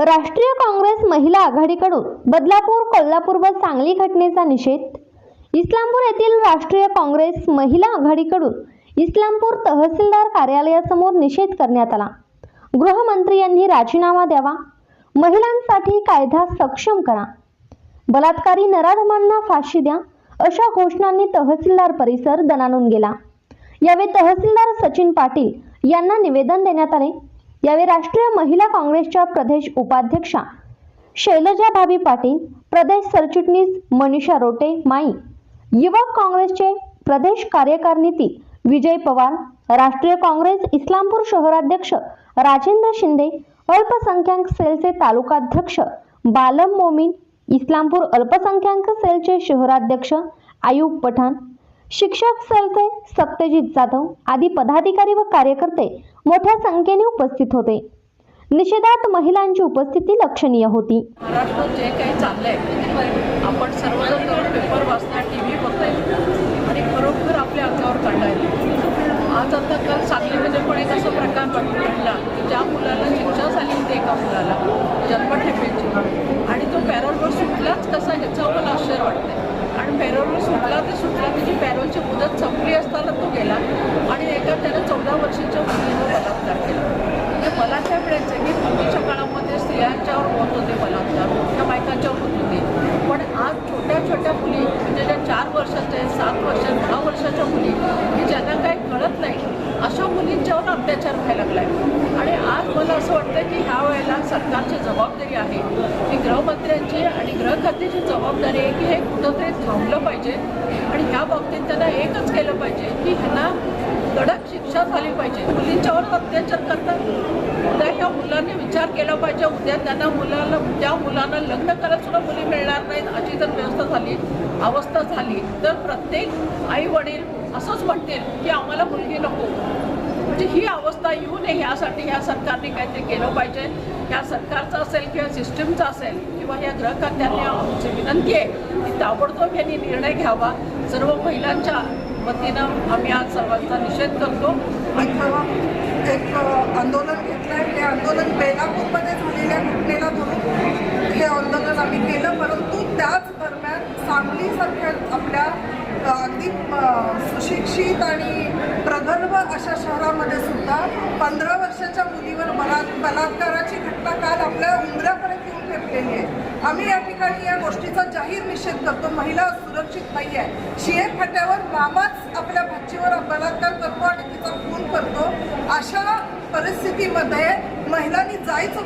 राष्ट्रीय काँग्रेस महिला आघाडीकडून बदलापूर कोल्हापूर व सांगली घटनेचा निषेध. इस्लामपूर येथील राष्ट्रीय काँग्रेस महिला आघाडीकडून इस्लामपूर तहसीलदार कार्यालयासमोर निषेध करण्यात आला. गृहमंत्री यांनी राजीनामा द्यावा. महिलांसाठी कायदा सक्षम करा. बलात्कारी नराधमांना फाशी द्या अशा घोषणांनी तहसीलदार परिसर दणाणून गेला. यावेळी तहसीलदार सचिन पाटील यांना निवेदन देण्यात आले. यावेळी राष्ट्रीय महिला काँग्रेसच्या प्रदेश उपाध्यक्षा शैलजा भाभी पाटील प्रदेश सरचिटणीस मनीषा रोटे माई युवक काँग्रेसचे प्रदेश कार्यकारिणीतील विजय पवार राष्ट्रीय काँग्रेस इस्लामपूर शहराध्यक्ष राजेंद्र शिंदे अल्पसंख्याक सेलचे तालुकाध्यक्ष बालम मोमीन इस्लामपूर अल्पसंख्याक सेलचे शहराध्यक्ष आयुब पठाण शिक्षक सेलचे सत्यजित जाधव आदी पदाधिकारी व कार्यकर्ते मोठ्या संख्येने उपस्थित होते. निषेधात महिलांची उपस्थिती लक्षणीय होती. महाराष्ट्रात जे काही चाललंय आपण सर्व सांगलीमध्ये पण एक असा प्रकार घडला की ज्या मुलाला शिक्षा झाली होती एका मुलाला जन्मठेपेची आणि तो पॅरोलवर सुटलाच कसा ह्याचं मला आश्चर्य वाटतंय. आणि पॅरोलवर सुटला ते सुटला त्याची पॅरोलची मुदत संपली असताना तो गेला आणि एका त्यानं चौदा वर्षाच्या मुलीवर बलात्कार केला. म्हणजे मला काय मिळायचं की पूर्वीच्या काळामध्ये स्त्रियांच्यावर होत होते बलात्कार त्या बायकांच्यावर होत होते. पण आज छोट्या छोट्या मुली म्हणजे ज्या चार वर्षाच्या आहेत सात वर्ष दहा वर्षाच्या मुली की ज्यांना काही कळत नाही अशा मुलींच्यावर अत्याचार व्हायला लागलाय. आणि आज मला असं वाटतं की ह्या वेळेला सरकारची जबाबदारी आहे की गृहमंत्र्यांची आणि गृहखात्याची जबाबदारी आहे की हे कुठंतरी थांबलं पाहिजे. आणि ह्या बाबतीत त्यांना एकच केलं पाहिजे की ह्यांना कडक शिक्षा झाली पाहिजे. मुलींच्यावर अत्याचार करतात. उद्या ह्या मुलांनी विचार केला पाहिजे. उद्या त्यांना मुलाला त्या मुलांना लग्न करत सुद्धा मुली मिळणार नाहीत. अशी जर व्यवस्था झाली अवस्था झाली तर प्रत्येक आई वडील असंच म्हणतील की आम्हाला मुलगी नको म्हणजे ही अवस्था येऊ नये ह्यासाठी ह्या सरकारने काहीतरी केलं पाहिजे ह्या सरकारचं असेल किंवा सिस्टमचं असेल किंवा या गृह आमची विनंती आहे की ताबडतोब यांनी निर्णय घ्यावा सर्व महिलांच्या वतीनं आम्ही आज सर्वांचा निषेध करतो आणि एक आंदोलन घेतलं आहे ते आंदोलन बेलापूरमध्ये झालेल्या घटनेला धरून हे आंदोलन आम्ही केलं परंतु त्याच दरम्यान सांगलीसारख्या आपल्या अ, अगदी अ, सुशिक्षित आणि प्रगल्भ अशा शहरामध्ये सुद्धा पंधरा वर्षाच्या मुलीवर बला बलात्काराची घटना काल आपल्या उंबऱ्यापर्यंत येऊन ठेपलेली आहे. आम्ही या ठिकाणी या गोष्टीचा जाहीर निषेध करतो. महिला सुरक्षित नाही आहे. शिये फाट्यावर मामाच आपल्या भाचीवर बलात्कार करतो आणि तिचा खून करतो. अशा परिस्थितीमध्ये महिलांनी जायचं